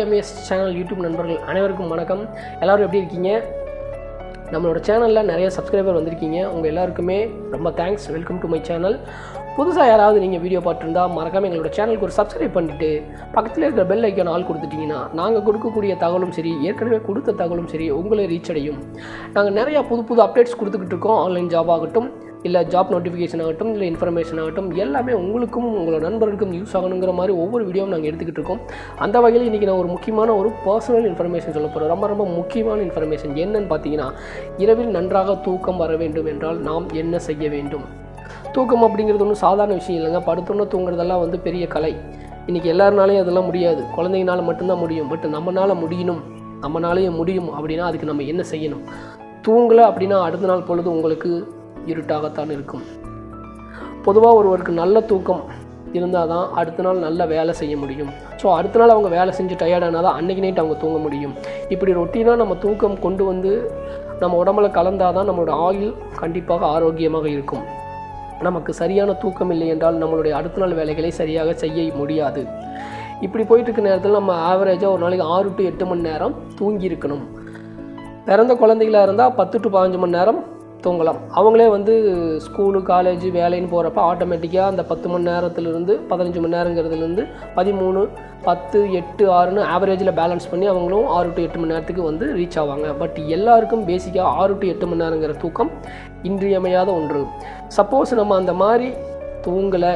MS channel YouTube நண்பர்கள் அனைவருக்கும் வணக்கம். எல்லோரும் எப்படி இருக்கீங்க? நம்மளோட சேனலில் நிறைய சப்ஸ்கிரைபர் வந்திருக்கீங்க. உங்கள் எல்லாருக்குமே ரொம்ப thanks welcome to my channel புதுசாக யாராவது நீங்கள் வீடியோ பார்த்துருந்தா மறக்காமல் எங்களோட சேனலுக்கு ஒரு சப்ஸ்கிரைப் பண்ணிவிட்டு பக்கத்தில் இருக்கிற பெல் ஐக்கான் ஆள் கொடுத்துட்டிங்கன்னா நாங்கள் கொடுக்கக்கூடிய தகவலும் சரி ஏற்கனவே கொடுத்த தகவலும் சரி உங்களை ரீச் அடையும். நாங்கள் நிறையா புது புது அப்டேட்ஸ் கொடுத்துக்கிட்டு இருக்கோம். ஆன்லைன் ஜாப் ஆகட்டும் இல்லை ஜாப் நோட்டிஃபிகேஷன் ஆகட்டும் இல்லை இன்ஃபர்மேஷன் ஆகட்டும் எல்லாமே உங்களுக்கும் உங்களோட நண்பர்களுக்கும் யூஸ் ஆகணுங்கிற மாதிரி ஒவ்வொரு வீடியோவும் நாங்கள் எடுத்துக்கிட்டு இருக்கோம். அந்த வகையில் இன்றைக்கி நான் ஒரு முக்கியமான ஒரு பர்சனல் இன்ஃபர்மேஷன் சொல்ல போகிறேன் ரொம்ப ரொம்ப முக்கியமான இன்ஃபர்மேஷன் என்னன்னு பார்த்தீங்கன்னா இரவில் நன்றாக தூக்கம் வர வேண்டும் என்றால் நாம் என்ன செய்ய வேண்டும்? தூக்கம் அப்படிங்கிறது ஒன்றும் சாதாரண விஷயம் இல்லைங்க. படுத்தோன்னு தூங்குறதெல்லாம் வந்து பெரிய கலை. இன்றைக்கி எல்லாருனாலையும் அதெல்லாம் முடியாது. குழந்தைங்கனால மட்டும்தான் முடியும். பட் நம்மளால் முடியணும். நம்மனாலேயும் முடியும் அப்படின்னா அதுக்கு நம்ம என்ன செய்யணும்? தூங்கலை அப்படின்னா அடுத்த நாள் பொழுது உங்களுக்கு இருட்டாகத்தான் இருக்கும். பொதுவாக ஒருவருக்கு நல்ல தூக்கம் இருந்தால் தான் அடுத்த நாள் நல்ல வேலை செய்ய முடியும். ஸோ அடுத்த நாள் அவங்க வேலை செஞ்சு டயர்டானால் தான் அன்றைக்கி நைட் அவங்க தூங்க முடியும். இப்படி ரொட்டீனாக நம்ம தூக்கம் கொண்டு வந்து நம்ம உடம்புல கலந்தால் தான் நம்மளோட ஆயுள் கண்டிப்பாக ஆரோக்கியமாக இருக்கும். நமக்கு சரியான தூக்கம் இல்லை என்றால் நம்மளுடைய அடுத்த நாள் வேலைகளை சரியாக செய்ய முடியாது. இப்படி போயிட்டு இருக்க நேரத்தில் நம்ம ஆவரேஜாக ஒரு நாளைக்கு ஆறு டு எட்டு மணி நேரம் தூங்கி இருக்கணும் பிறந்த குழந்தைகளாக இருந்தால் பத்து டு பதினஞ்சு மணி நேரம் தூங்கலாம். அவங்களே வந்து ஸ்கூலு காலேஜ் வேலைன்னு போகிறப்ப ஆட்டோமேட்டிக்காக அந்த பத்து மணி நேரத்துலேருந்து பதினஞ்சு மணி நேரங்கிறதுலேருந்து பதிமூணு பத்து எட்டு ஆறுன்னு ஆவரேஜில் பேலன்ஸ் பண்ணி அவங்களும் ஆறு டு எட்டு மணி நேரத்துக்கு வந்து ரீச் ஆவாங்க. பட் எல்லாருக்கும் பேசிக்காக ஆறு டு எட்டு மணி நேரங்கிற தூக்கம் இன்றியமையாத ஒன்று. சப்போஸ் நம்ம அந்த மாதிரி தூங்கலை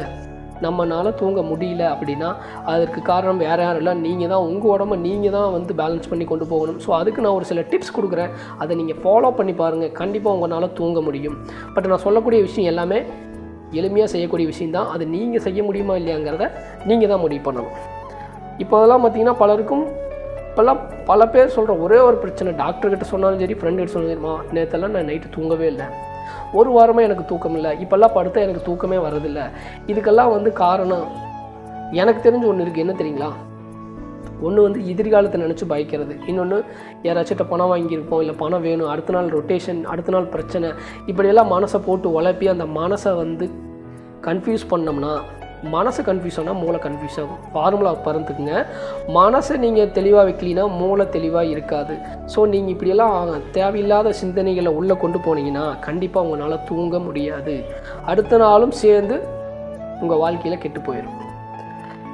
நம்மளால் தூங்க முடியல அப்படின்னா அதற்கு காரணம் வேறு யாரும் இல்லை. நீங்கள் தான் உங்கள் உடம்ப நீங்கள் தான் வந்து பேலன்ஸ் பண்ணி கொண்டு போகணும். ஸோ அதுக்கு நான் ஒரு சில டிப்ஸ் கொடுக்குறேன். அதை நீங்கள் ஃபாலோ பண்ணி பாருங்கள் கண்டிப்பாக உங்களால் தூங்க முடியும். பட் நான் சொல்லக்கூடிய விஷயம் எல்லாமே எளிமையாக செய்யக்கூடிய விஷயந்தான் அது நீங்கள் செய்ய முடியுமா இல்லையாங்கிறத நீங்கள் தான் முடிவு பண்ணணும். இப்போ அதெல்லாம் பார்த்திங்கன்னா பலருக்கும் இப்போல்லாம் பல பேர் சொல்கிற ஒரே ஒரு பிரச்சனை. டாக்டர்கிட்ட சொன்னாலும் சரி ஃப்ரெண்டுகிட்ட சொன்னாலும் சரிமா நேற்றெல்லாம் நான் நைட்டு தூங்கவே இல்லை. ஒரு வாரமாக எனக்கு தூக்கம் இல்லை. இப்போல்லாம் படுத்தால் எனக்கு தூக்கமே வரதில்லை இதுக்கெல்லாம் வந்து காரணம் எனக்கு தெரிஞ்சு ஒன்று இருக்குது என்ன தெரியுங்களா? ஒன்று வந்து எதிர்காலத்தை நினச்சி பயக்கிறது. இன்னொன்று யாராச்சும் பணம் வாங்கியிருப்போம் இல்லை பணம் வேணும் அடுத்த நாள் ரொட்டேஷன் அடுத்த நாள் பிரச்சனை இப்படியெல்லாம் மனசை போட்டு உழப்பி அந்த மனசை வந்து கன்ஃபியூஸ் பண்ணோம்னா மனசு கன்ஃபியூஸ் ஆனால் மூளை கன்ஃபியூஸ் ஆகும். ஃபார்முலா பறந்துக்குங்க. மனசை நீங்கள் தெளிவாக வைக்கலினா மூளை தெளிவாக இருக்காது. ஸோ நீங்கள் இப்படியெல்லாம் தேவையில்லாத சிந்தனைகளை உள்ளே கொண்டு போனீங்கன்னா கண்டிப்பாக உங்களால் தூங்க முடியாது. அடுத்த நாளும் சேர்ந்து உங்கள் வாழ்க்கையில் கெட்டு போயிடும்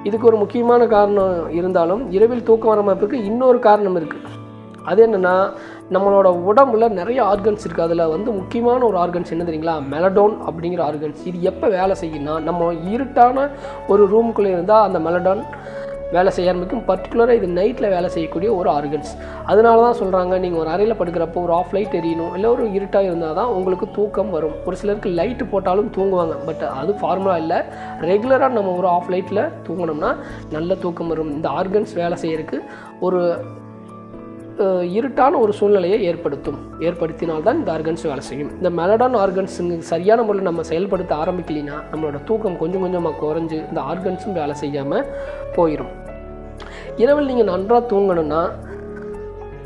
இதுக்கு ஒரு முக்கியமான காரணம் இருந்தாலும் இரவில் தூக்கம் வரமைப்புக்கு இன்னொரு காரணம் இருக்குது அது என்னென்னா நம்மளோட உடம்புல நிறைய ஆர்கன்ஸ் இருக்குது அதில் வந்து முக்கியமான ஒரு ஆர்கன்ஸ் என்ன தெரியுங்களா? மெலடோன் அப்படிங்கிற ஆர்கன்ஸ் இது எப்போ வேலை செய்யணும்னா நம்ம இருட்டான ஒரு ரூம்குள்ளே இருந்தால் அந்த மெலடான் வேலை செய்ய ஆரம்பிக்கும். பர்டிகுலராக இது நைட்டில் வேலை செய்யக்கூடிய ஒரு ஆர்கன்ஸ் அதனால தான் சொல்கிறாங்க நீங்கள் ஒரு அறையில் படுக்கிறப்போ ஒரு ஆஃப் லைட் எரியணும். இல்லை ஒரு இருட்டாக இருந்தால் தான் உங்களுக்கு தூக்கம் வரும். ஒரு சிலருக்கு லைட்டு போட்டாலும் தூங்குவாங்க. பட் அது ஃபார்முலா இல்லை. ரெகுலராக நம்ம ஒரு ஆஃப் லைட்டில் தூங்கினோம்னா நல்ல தூக்கம் வரும். இந்த ஆர்கன்ஸ் வேலை செய்யறதுக்கு ஒரு இருட்டான ஒரு சூழ்நிலையை ஏற்படுத்தும். ஏற்படுத்தினால்தான் இந்த ஆர்கன்ஸ் வேலை செய்யும். இந்த மெலடான் ஆர்கன்ஸுங்க சரியான முறையில் நம்ம செயல்படுத்த ஆரம்பிக்கலைன்னா நம்மளோட தூக்கம் கொஞ்சம் கொஞ்சமாக குறைஞ்சு இந்த ஆர்கன்ஸும் வேலை செய்யாமல் போயிடும் இரவில் நீங்கள் நன்றாக தூங்கணும்னா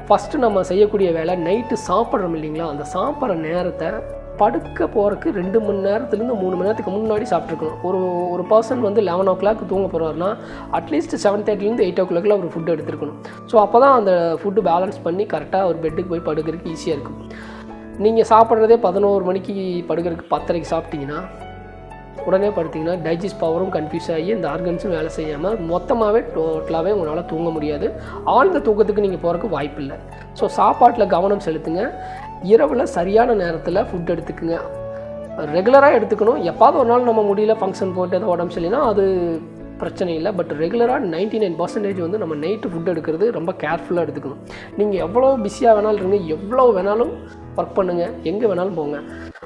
ஃபஸ்ட்டு நம்ம செய்யக்கூடிய வேலை நைட்டு சாப்பிட்றோம் இல்லைங்களா? அந்த சாப்பிட்ற நேரத்தை படுக்க போகிறதுக்கு ரெண்டு மணி நேரத்துலேருந்து மூணு மணி நேரத்துக்கு முன்னாடி சாப்பிட்ருக்கணும். ஒரு ஒரு பர்சன் வந்து லெவன் ஓ கிளாக் தூங்க போகிறாருன்னா அட்லீஸ்ட் செவன் தேர்ட்டிலேருந்து எயிட் ஓ கிளாக்கில் ஒரு ஃபுட் எடுத்துருக்கணும். ஸோ அப்போ தான் அந்த ஃபுட்டு பேலன்ஸ் பண்ணி கரெக்டாக ஒரு பெட்டுக்கு போய் படுக்கிறதுக்கு ஈஸியாக இருக்கும். நீங்கள் சாப்பிட்றதே பதினோரு மணிக்கு படுக்கிறதுக்கு பத்தரைக்கு சாப்பிட்டீங்கன்னா உடனே படுத்திங்கன்னா டைஜஸ்ட் பவரும் கன்ஃபியூஸ் ஆகி இந்த ஆர்கன்ஸும் வேலை செய்யாமல் மொத்தமாகவே டோட்டலாகவே உங்களால் தூங்க முடியாது. ஆழ்ந்த தூக்கத்துக்கு நீங்கள் போகிறதுக்கு வாய்ப்பு இல்லை ஸோ சாப்பாட்டில் கவனம் செலுத்துங்க. இரவில் சரியான நேரத்தில் ஃபுட் எடுத்துக்குங்க. ரெகுலராக எடுத்துக்கணும். எப்பாவது ஒரு நாள் நம்ம முடியல ஃபங்க்ஷன் போட்டு ஏதோ உடம்பு சரியில்லைனா அது பிரச்சனை இல்லை. பட் ரெகுலராக நைன்ட்டி நைன் பர்சன்டேஜ் வந்து நம்ம நைட்டு ஃபுட் எடுக்கிறது ரொம்ப கேர்ஃபுல்லாக எடுத்துக்கணும். நீங்கள் எவ்வளோ பிஸியாக வேணாலும் இருங்க. எவ்வளோ வேணாலும் ஒர்க் பண்ணுங்கள் எங்கே வேணாலும் போங்க.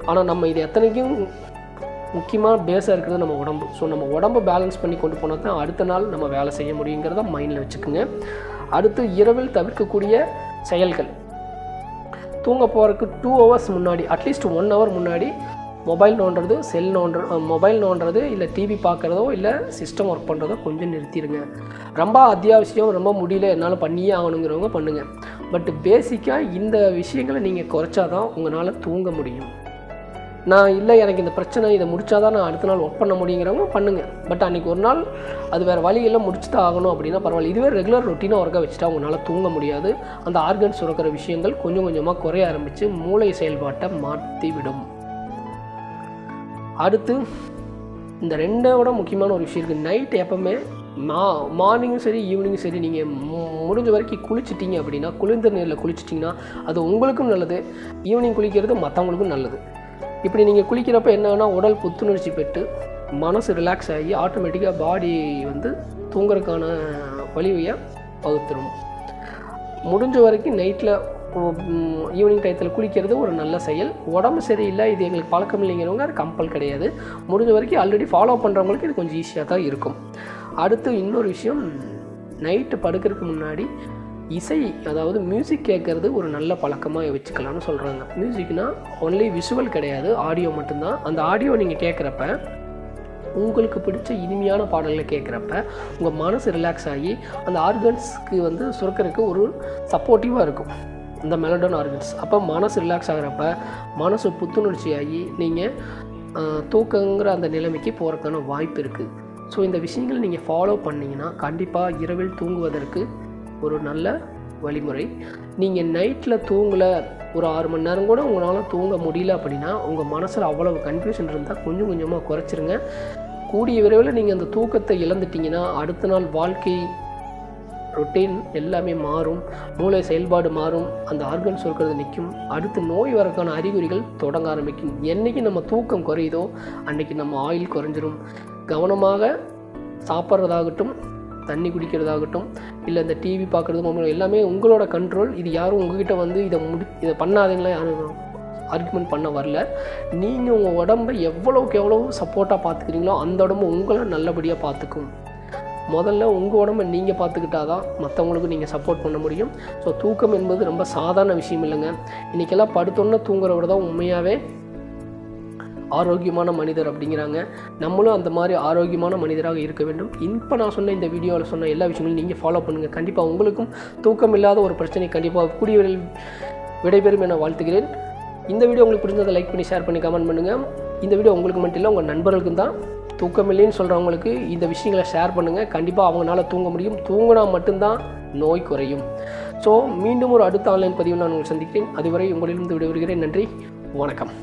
ஆனால் நம்ம இது எத்தனைக்கும் முக்கியமாக பேஸாக இருக்கிறது நம்ம உடம்பு. ஸோ நம்ம உடம்பு பேலன்ஸ் பண்ணி கொண்டு போனால் தான் அடுத்த நாள் நம்ம வேலை செய்ய முடியுங்கிறத மைண்டில் வச்சுக்கோங்க. அடுத்து இரவில் தவிர்க்கக்கூடிய செயல்கள். தூங்க போகிறதுக்கு டூ ஹவர்ஸ் முன்னாடி அட்லீஸ்ட் ஒன் ஹவர் முன்னாடி மொபைல் நோண்டுறது செல் நோண்டுற மொபைல் நோண்டுறது இல்லை டிவி பார்க்குறதோ இல்லை சிஸ்டம் ஒர்க் பண்ணுறதோ கொஞ்சம் நிறுத்திடுங்க ரொம்ப அத்தியாவசியம் ரொம்ப முடியல என்னால் பண்ணியே ஆகணுங்கிறவங்க பண்ணுங்கள் பட் பேசிக்காக இந்த விஷயங்களை நீங்கள் குறைச்சா தான் உங்களால் தூங்க முடியும். நான் இல்லை எனக்கு இந்த பிரச்சனை இதை முடித்தா தான் நான் அடுத்த நாள் ஒர்க் பண்ண முடியுங்கிறவங்க பண்ணுங்கள் பட் அன்றைக்கி ஒரு நாள் அது வேறு வழியெல்லாம் முடிச்சு தான் ஆகணும் அப்படின்னா பரவாயில்ல. இதுவே ரெகுலர் ரொட்டீனாக ஒர்க்காக வச்சுட்டா உங்களால் தூங்க முடியாது. அந்த ஆர்கன்ஸ் சுரக்கிற விஷயங்கள் கொஞ்சம் கொஞ்சமாக குறைய ஆரம்பித்து மூளை செயல்பாட்டை மாற்றி விடும் அடுத்து இந்த ரெண்டோட முக்கியமான ஒரு விஷயம் இருக்குது நைட் எப்போவுமே மா மார்னிங்கும் சரி ஈவினிங்கும் சரி நீங்கள் முடிஞ்ச வரைக்கும் குளிச்சிட்டிங்க அப்படின்னா குளிர்ந்த நீரில் குளிச்சிட்டிங்கன்னா அது உங்களுக்கும் நல்லது. ஈவினிங் குளிக்கிறது மற்றவங்களுக்கும் நல்லது. இப்படி நீங்கள் குளிக்கிறப்ப என்னன்னா உடல் புத்துணர்ச்சி பெற்று மனசு ரிலாக்ஸ் ஆகி ஆட்டோமேட்டிக்காக பாடி வந்து தூங்குறதுக்கான வழிவையை பகுத்துரும். முடிஞ்ச வரைக்கும் நைட்டில் ஈவினிங் டயத்தில் குளிக்கிறது ஒரு நல்ல செயல். உடம்பு சரியில்லை இது எங்களுக்கு பழக்கம் இல்லைங்கிறவங்க அது கம்பல் கிடையாது. முடிஞ்ச வரைக்கும் ஆல்ரெடி ஃபாலோ பண்ணுறவங்களுக்கு இது கொஞ்சம் ஈஸியாக தான் இருக்கும். அடுத்து இன்னொரு விஷயம் நைட்டு படுக்கிறதுக்கு முன்னாடி இசை அதாவது மியூசிக் கேட்குறது ஒரு நல்ல பழக்கமாக வச்சுக்கலாம்னு சொல்கிறாங்க மியூசிக்னா ஒன்லி விஷுவல் கிடையாது ஆடியோ மட்டும்தான். அந்த ஆடியோ நீங்கள் கேட்குறப்ப உங்களுக்கு பிடிச்ச இனிமையான பாடல்களை கேட்குறப்ப உங்கள் மனசு ரிலாக்ஸ் ஆகி அந்த ஆர்கன்ஸ்க்கு வந்து சுரக்கிறதுக்கு ஒரு சப்போர்ட்டிவாக இருக்கும். இந்த மெலடன் ஆர்கன்ஸ் அப்போ மனசு ரிலாக்ஸ் ஆகிறப்ப மனசு புத்துணர்ச்சி ஆகி நீங்கள் தூக்கங்கிற அந்த நிலைமைக்கு போகிறதுக்கான வாய்ப்பு இருக்குது ஸோ இந்த விஷயங்கள் நீங்கள் ஃபாலோ பண்ணிங்கன்னா கண்டிப்பாக இரவில் தூங்குவதற்கு ஒரு நல்ல வழிமுறை. நீங்கள் நைட்டில் தூங்கலை ஒரு ஆறு மணி நேரம் கூட உங்களால் தூங்க முடியல அப்படின்னா உங்கள் மனசில் அவ்வளவு கன்ஃபியூஷன் இருந்தால் கொஞ்சம் கொஞ்சமாக குறைச்சிருங்க. கூடிய விரைவில் நீங்கள் அந்த தூக்கத்தை இழந்துட்டீங்கன்னா அடுத்த நாள் வாழ்க்கை ரொட்டீன் எல்லாமே மாறும். மூளை செயல்பாடு மாறும். அந்த ஆர்கன்ஸ் இருக்கிறது நிற்கும். அடுத்து நோய் வரக்கான அறிகுறிகள் தொடங்க ஆரம்பிக்கும். என்றைக்கு நம்ம தூக்கம் குறையுதோ அன்றைக்கி நம்ம ஆயில் குறைஞ்சிரும். கவனமாக சாப்பிட்றதாகட்டும் தண்ணி குடிக்கிறதாகட்டும் இல்லை இந்த டிவி பார்க்குறது மொபைல் எல்லாமே உங்களோட கண்ட்ரோல் இது யாரும் உங்ககிட்ட வந்து இதை முடி இதை பண்ணாதீங்களா யாரும் ஆர்குமெண்ட் பண்ண வரல. நீங்கள் உங்கள் உடம்பை எவ்வளோக்கு எவ்வளோ சப்போர்ட்டாக பார்த்துக்கிறீங்களோ அந்த உடம்பு உங்களை நல்லபடியாக பார்த்துக்கும். முதல்ல உங்கள் உடம்பை நீங்கள் பார்த்துக்கிட்டா தான் மற்றவங்களுக்கு நீங்கள் சப்போர்ட் பண்ண முடியும். ஸோ தூக்கம் என்பது ரொம்ப சாதாரண விஷயம் இல்லைங்க. இன்றைக்கெல்லாம் படுத்தோன்னே தூங்குறவரை தான் உண்மையாகவே ஆரோக்கியமான மனிதர் அப்படிங்கிறாங்க. நம்மளும் அந்த மாதிரி ஆரோக்கியமான மனிதராக இருக்க வேண்டும். இப்போ நான் சொன்ன இந்த வீடியோவில் சொன்ன எல்லா விஷயங்களும் நீங்கள் ஃபாலோ பண்ணுங்கள் கண்டிப்பாக உங்களுக்கும் தூக்கம் இல்லாத ஒரு பிரச்சனை கண்டிப்பாக கூடிய விரைவில் விடைபெறும் என வாழ்த்துகிறேன். இந்த வீடியோ உங்களுக்கு பிடிச்சதை லைக் பண்ணி ஷேர் பண்ணி கமெண்ட் பண்ணுங்கள் இந்த வீடியோ உங்களுக்கு மட்டும் இல்லை உங்கள் நண்பர்களுக்கும் தான். தூக்கம் இல்லைன்னு சொல்கிறவங்களுக்கு இந்த விஷயங்களை ஷேர் பண்ணுங்கள் கண்டிப்பாக அவங்களால தூங்க முடியும். தூங்கினா மட்டும்தான் நோய் குறையும். ஸோ மீண்டும் ஒரு அடுத்த ஆன்லைன் பதிவில் நான் உங்களை சந்திக்கிறேன். அதுவரை உங்களிலிருந்து விடைபெறுகிறேன். நன்றி. வணக்கம்.